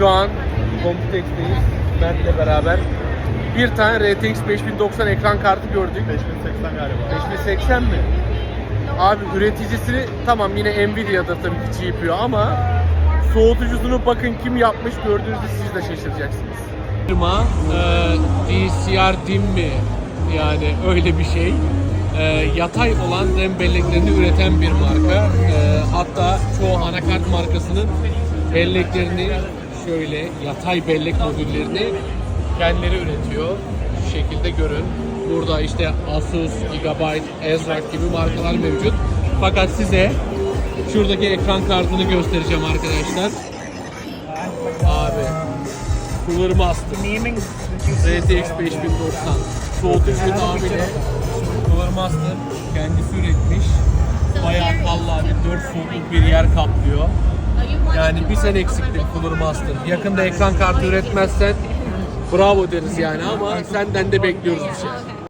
Şu an Computex'teyiz. Mert'le beraber. Bir tane RTX 5090 ekran kartı gördük. 5080 galiba. 5080 mi? Abi üreticisini tamam yine Nvidia'da tabii ki GPU ama soğutucusunu bakın kim yapmış gördüğünüzde siz de şaşıracaksınız. Firma e, DCR DIM mi? Yani öyle bir şey. E, yatay olan RAM belleklerini üreten bir marka. E, hatta çoğu anakart markasının belleklerini şöyle yatay bellek modüllerini kendileri üretiyor. Şu şekilde görün. Burada işte Asus, Gigabyte, Ezrak gibi markalar mevcut. Fakat size şuradaki ekran kartını göstereceğim arkadaşlar. Abi Cooler Master RTX 5090 soğutucu tamamıyla Cooler Master kendisi üretmiş. Bayağı vallahi bir 4 soğukluk bir yer kaplıyor. Yani bir sen eksiktin Cooler Master. Yakında ekran kartı üretmezsen bravo deriz yani ama senden de bekliyoruz bir şey.